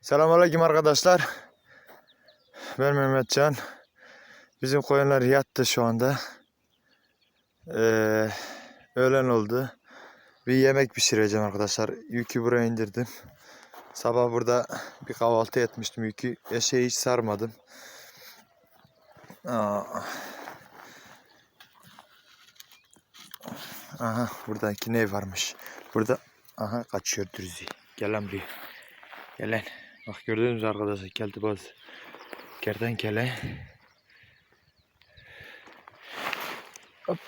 Selamünaleyküm arkadaşlar. Ben Mehmetcan. Bizim koyunlar yattı şu anda. Ee, öğlen oldu. Bir yemek pişireceğim arkadaşlar. Yükü buraya indirdim. Sabah burada bir kahvaltı etmiştim yükü. Eşeği hiç sarmadım. Aa. Aha buradaki ne varmış. Burada aha kaçıyor dürüzü. Gel lan buraya. Bak gördünüz arkadaşlar keltibaz. Kertenkele. Hop.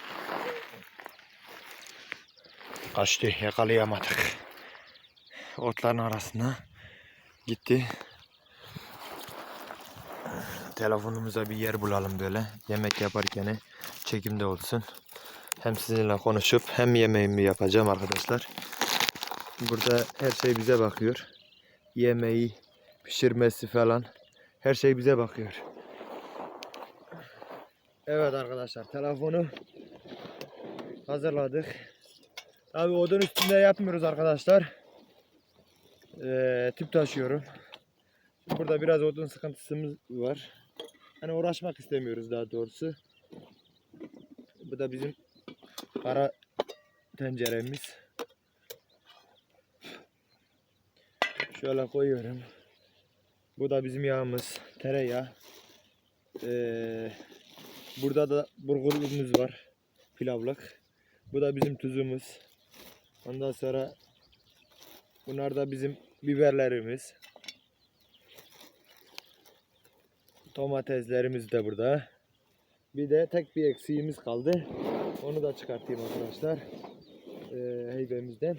Kaçtı yakalayamadık. Otların arasına gitti. Telefonumuza bir yer bulalım böyle. Yemek yaparken çekimde olsun. Hem sizinle konuşup hem yemeğimi yapacağım arkadaşlar. Burada her şey bize bakıyor. Yemeği, pişirmesi falan. Her şey bize bakıyor. Evet arkadaşlar telefonu hazırladık. Tabi odun üstünde yapmıyoruz arkadaşlar. Ee, tüp taşıyorum. Burada biraz odun sıkıntısımız var. Hani uğraşmak istemiyoruz daha doğrusu. Bu da bizim kara tenceremiz. Şöyle koyuyorum. Bu da bizim yağımız. Tereyağı. Ee, burada da burgulumuz var. Pilavlık. Bu da bizim tuzumuz. Ondan sonra bunlar da bizim biberlerimiz. Domateslerimiz de burada. Bir de tek bir eksiğimiz kaldı. Onu da çıkartayım arkadaşlar. Ee, heybemizden.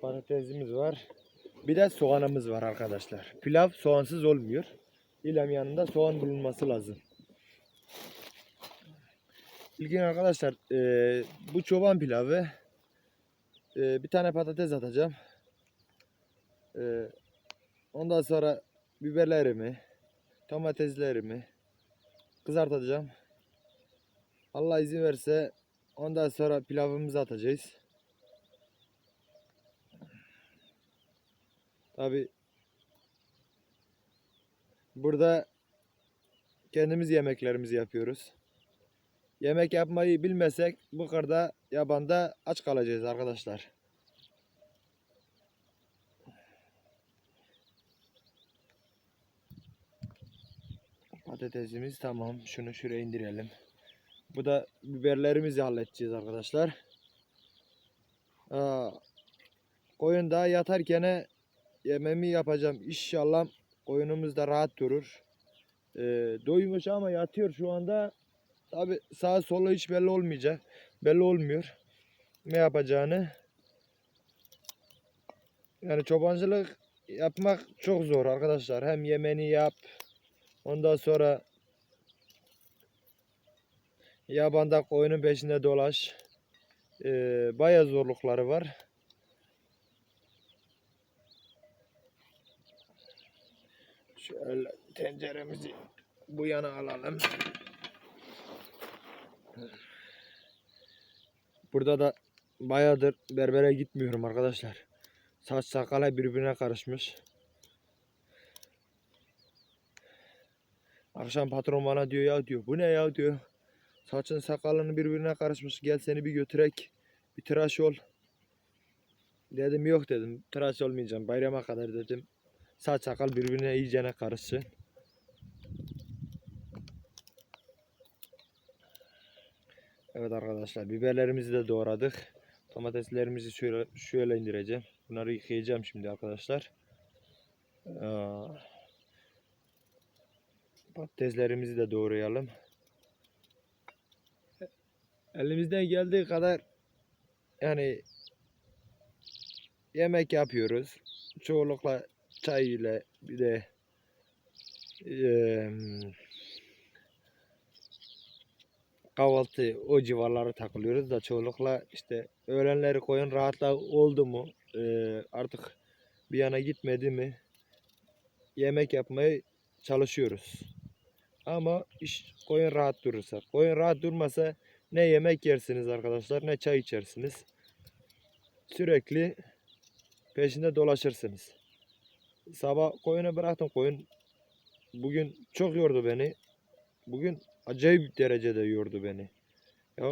Patatesimiz var. Bir de soğanımız var arkadaşlar. Pilav soğansız olmuyor. İlem yanında soğan bulunması lazım. İlgin arkadaşlar eee, bu çoban pilavı eee, bir tane patates atacağım. Eee, ondan sonra biberlerimi, domateslerimi kızartacağım. Allah izin verse ondan sonra pilavımızı atacağız. Tabi burada kendimiz yemeklerimizi yapıyoruz. Yemek yapmayı bilmesek bu kadar yabanda aç kalacağız arkadaşlar. Patatesimiz tamam. Şunu şuraya indirelim. Bu da biberlerimizi halledeceğiz arkadaşlar. Aa, koyun daha yatarken yememi yapacağım. İnşallah koyunumuz da rahat durur. Ee, doymuş ama yatıyor şu anda. Tabi sağ solu hiç belli olmayacak. Belli olmuyor. Ne yapacağını. Yani çobancılık yapmak çok zor arkadaşlar. Hem yemeni yap. Ondan sonra yabanda koyunun peşinde dolaş. Ee, bayağı zorlukları var. Şöyle tenceremizi bu yana alalım. Burada da bayağıdır berbere gitmiyorum arkadaşlar. Saç sakala birbirine karışmış. Akşam patron bana diyor ya diyor bu ne ya diyor. Saçın sakalının birbirine karışmış gel seni bir götürek. Bir tıraş ol. Dedim yok dedim tıraş olmayacağım bayrama kadar dedim. Saç sakal birbirine iyicene karışsın. Evet arkadaşlar biberlerimizi de doğradık. Domateslerimizi şöyle, şöyle indireceğim. Bunları yıkayacağım şimdi arkadaşlar. Aa, patateslerimizi de doğrayalım. Elimizden geldiği kadar yani yemek yapıyoruz. Çoğunlukla çay ile bir de eee, kahvaltı o civarları takılıyoruz da çoğunlukla işte öğlenleri koyun rahatla oldu mu eee, artık bir yana gitmedi mi yemek yapmaya çalışıyoruz. Ama iş koyun rahat durursa. Koyun rahat durmasa ne yemek yersiniz arkadaşlar ne çay içersiniz. Sürekli peşinde dolaşırsınız. Sabah koyunu bıraktım. Koyun bugün çok yordu beni. Bugün acayip derecede yordu beni. Ya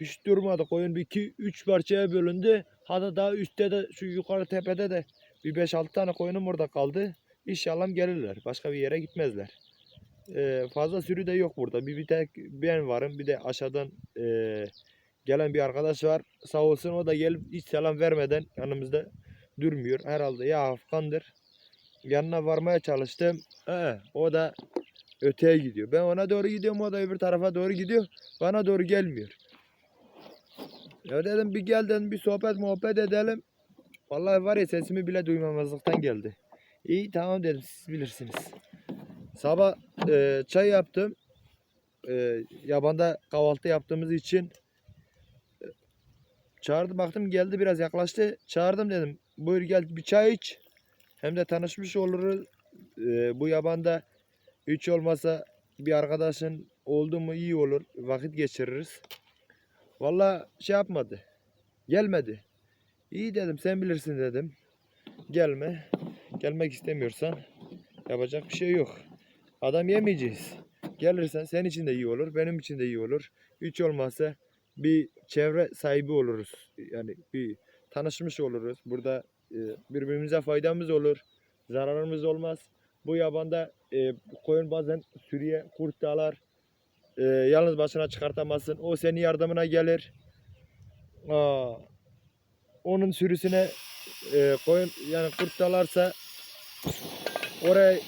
hiç durmadı. Koyun bir iki üç parçaya bölündü. Hatta daha üstte de şu yukarı tepede de bir 5-6 tane koyunum orada kaldı. İnşallah gelirler. Başka bir yere gitmezler. Ee, fazla sürü de yok burada. Bir, bir tek ben varım. Bir de aşağıdan ee, gelen bir arkadaş var. Sağ olsun o da gelip hiç selam vermeden yanımızda durmuyor. Herhalde ya Afgandır. Yanına varmaya çalıştım. Ee, o da öteye gidiyor. Ben ona doğru gidiyorum. O da öbür tarafa doğru gidiyor. Bana doğru gelmiyor. Ya dedim bir gel dedim bir sohbet muhabbet edelim. Vallahi var ya sesimi bile duymamazlıktan geldi. İyi tamam dedim siz bilirsiniz. Sabah e, çay yaptım. E, yabanda kahvaltı yaptığımız için e, çağırdım baktım geldi biraz yaklaştı. Çağırdım dedim buyur gel bir çay iç. Hem de tanışmış oluruz. E, bu yabanda hiç olmasa bir arkadaşın oldu mu iyi olur. Vakit geçiririz. Vallahi şey yapmadı. Gelmedi. İyi dedim sen bilirsin dedim. Gelme. Gelmek istemiyorsan yapacak bir şey yok. Adam yemeyeceğiz. Gelirsen senin için de iyi olur, benim için de iyi olur. Hiç olmazsa bir çevre sahibi oluruz. Yani bir tanışmış oluruz. Burada birbirimize faydamız olur. Zararımız olmaz. Bu yabanda e, koyun bazen sürüye kurt dalar. E, yalnız başına çıkartamazsın. O senin yardımına gelir. Aa, onun sürüsüne e, koyun yani kurt dalarsa oraya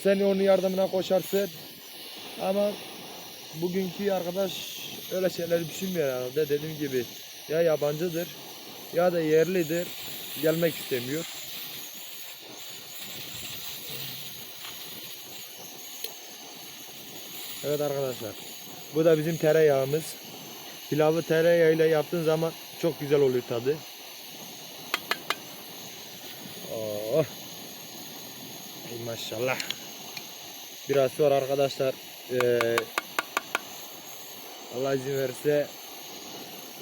sen onun yardımına koşarsın. Ama bugünkü arkadaş öyle şeyleri düşünmüyor herhalde. Dediğim gibi ya yabancıdır ya da yerlidir. Gelmek istemiyor. Evet arkadaşlar. Bu da bizim tereyağımız. Pilavı tereyağıyla yaptığın zaman çok güzel oluyor tadı. Oh. Ey maşallah. Biraz sonra arkadaşlar eee Allah izin verirse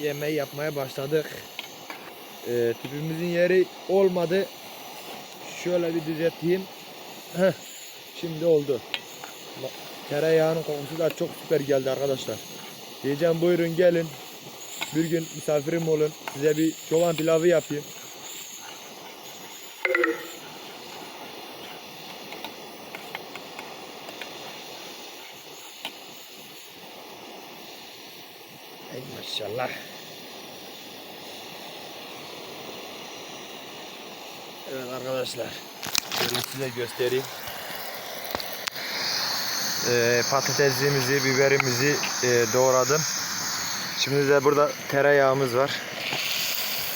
yemeği yapmaya başladık. Eee tüpümüzün yeri olmadı. Şöyle bir düzelteyim. Heh, şimdi oldu. Tereyağının kokusu da çok süper geldi arkadaşlar. Diyeceğim buyurun gelin. Bir gün misafirim olun. Size bir çoban pilavı yapayım. Ey maşallah. Evet arkadaşlar. Şöyle size göstereyim. Ee, patatesimizi, biberimizi e, doğradım. Şimdi de burada tereyağımız var.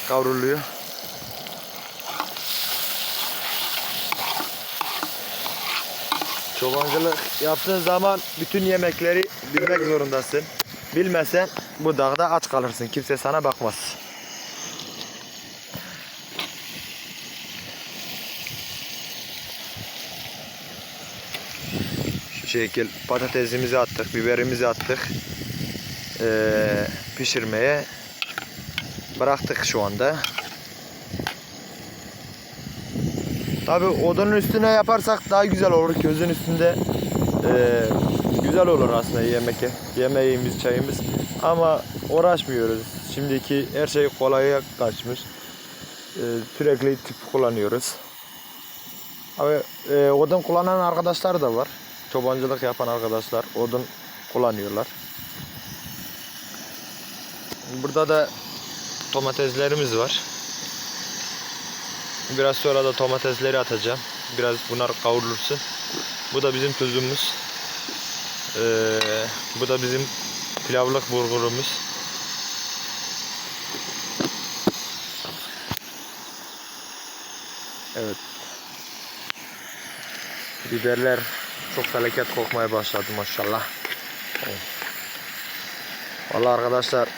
Kavruluyor. Çobancılık yaptığın zaman bütün yemekleri bilmek zorundasın. Bilmesen bu dağda aç kalırsın. Kimse sana bakmaz. Şekil patatesimizi attık, biberimizi attık. Ee, pişirmeye bıraktık şu anda. Tabi odanın üstüne yaparsak daha güzel olur. Közün üstünde ee, güzel olur aslında yemek yemeğimiz, çayımız. Ama uğraşmıyoruz. Şimdiki her şey kolaya kaçmış. Ee, sürekli tüp kullanıyoruz. Abi e, odun kullanan arkadaşlar da var. Çobancılık yapan arkadaşlar odun kullanıyorlar. Burada da domateslerimiz var. Biraz sonra da domatesleri atacağım. Biraz bunlar kavrulursun. Bu da bizim tuzumuz. Ee, bu da bizim pilavlık bulgurumuz. Evet. Biberler çok felaket kokmaya başladı maşallah. Vallahi arkadaşlar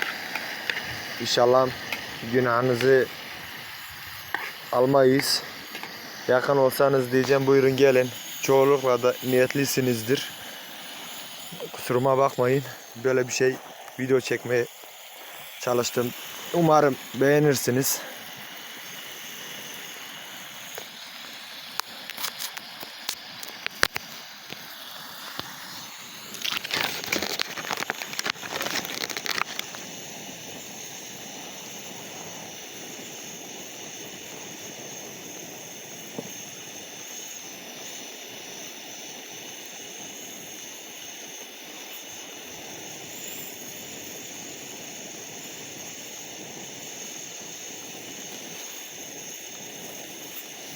inşallah günahınızı almayız. Yakın olsanız diyeceğim buyurun gelin. Çoğunlukla da niyetlisinizdir. Kusuruma bakmayın. Böyle bir şey video çekmeye çalıştım. Umarım beğenirsiniz.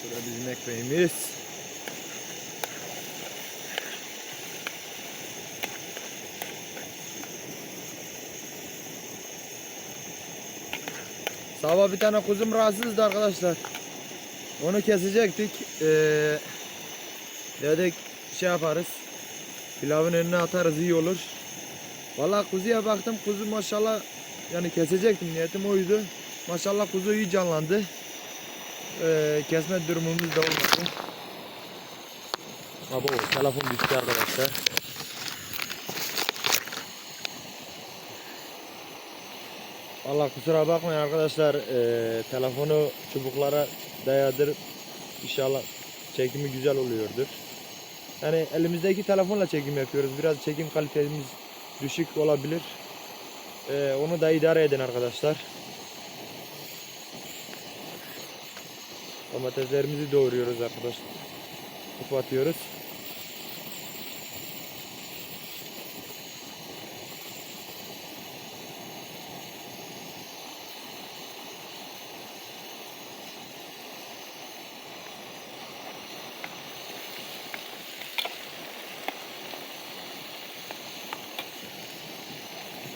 Bu da bizim ekmeğimiz. Sabah bir tane kuzum rahatsızdı arkadaşlar. Onu kesecektik. Ee, dedik şey yaparız. Pilavın önüne atarız iyi olur. Vallahi kuzuya baktım kuzu maşallah yani kesecektim niyetim oydu. Maşallah kuzu iyi canlandı. Ee, kesme durumumuz da olmadı. Abo telefon düştü arkadaşlar. Allah kusura bakmayın arkadaşlar. Ee, telefonu çubuklara dayadır. İnşallah çekimi güzel oluyordur. Yani elimizdeki telefonla çekim yapıyoruz. Biraz çekim kalitemiz düşük olabilir. Ee, onu da idare edin arkadaşlar. Domateslerimizi doğruyoruz arkadaşlar. Kapatıyoruz.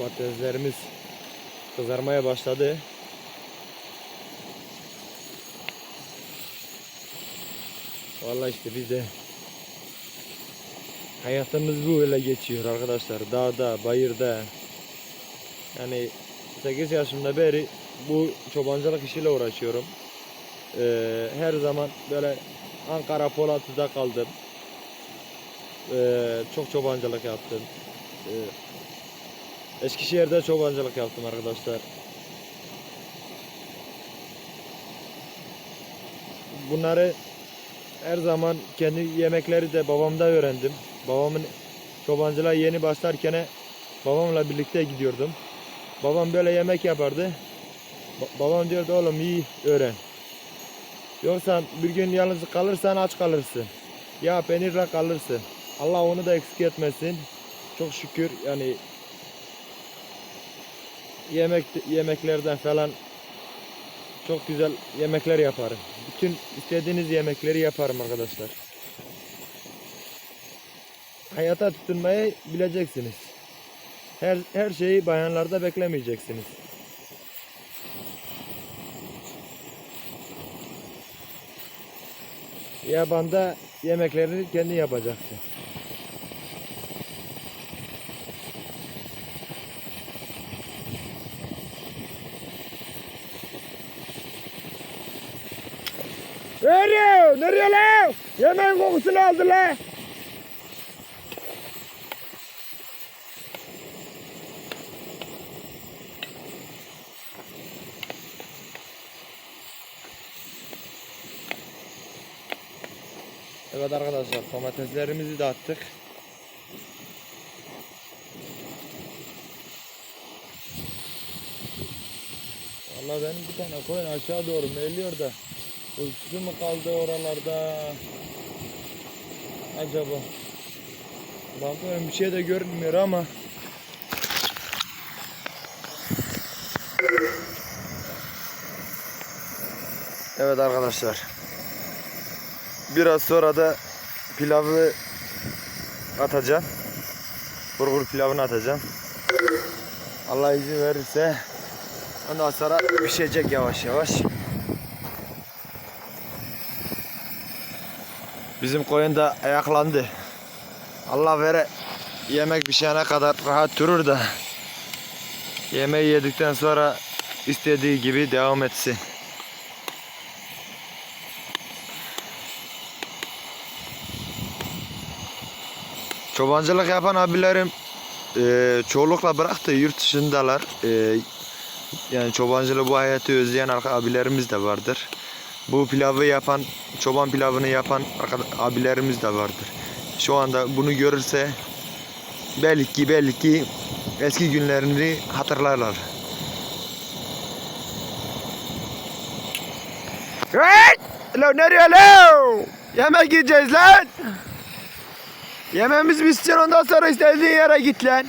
Patateslerimiz kızarmaya başladı. Vallahi işte biz de hayatımız bu öyle geçiyor arkadaşlar. Dağda, bayırda. Yani 8 yaşımda beri bu çobancılık işiyle uğraşıyorum. Ee, her zaman böyle Ankara Polatlı'da kaldım. Ee, çok çobancılık yaptım. Ee, Eskişehir'de çobancılık yaptım arkadaşlar. Bunları her zaman kendi yemekleri de babamda öğrendim. Babamın çobancılığa yeni başlarken babamla birlikte gidiyordum. Babam böyle yemek yapardı. Ba- babam diyordu oğlum iyi öğren. Yoksa bir gün yalnız kalırsan aç kalırsın. Ya peynirle kalırsın. Allah onu da eksik etmesin. Çok şükür yani yemek yemeklerden falan çok güzel yemekler yaparım. Bütün istediğiniz yemekleri yaparım arkadaşlar. Hayata tutunmayı bileceksiniz. Her her şeyi bayanlarda beklemeyeceksiniz. Yabanda yemeklerini kendi yapacaksın. Nereye? Nereye lan? Yemeğin kokusunu aldı lan. Evet arkadaşlar domateslerimizi de attık. Vallahi benim bir tane koyun aşağı doğru meyliyor da Uykusu mu kaldı oralarda? Acaba? Bakıyorum bir şey de görünmüyor ama Evet arkadaşlar. Biraz sonra da pilavı atacağım. Burgur pilavını atacağım. Allah izin verirse ondan sonra pişecek yavaş yavaş. Bizim koyun da ayaklandı. Allah vere yemek pişene kadar rahat durur da yemeği yedikten sonra istediği gibi devam etsin. Çobancılık yapan abilerim eee çoğunlukla bıraktı yurt dışındalar. Eee, yani çobancılığı bu hayatı özleyen abilerimiz de vardır. Bu pilavı yapan, çoban pilavını yapan abilerimiz de vardır. Şu anda bunu görürse belki belki eski günlerini hatırlarlar. Hey! Lo nereye lo? Yemek yiyeceğiz lan. Yemeğimiz bitsin ondan sonra istediğin yere git lan.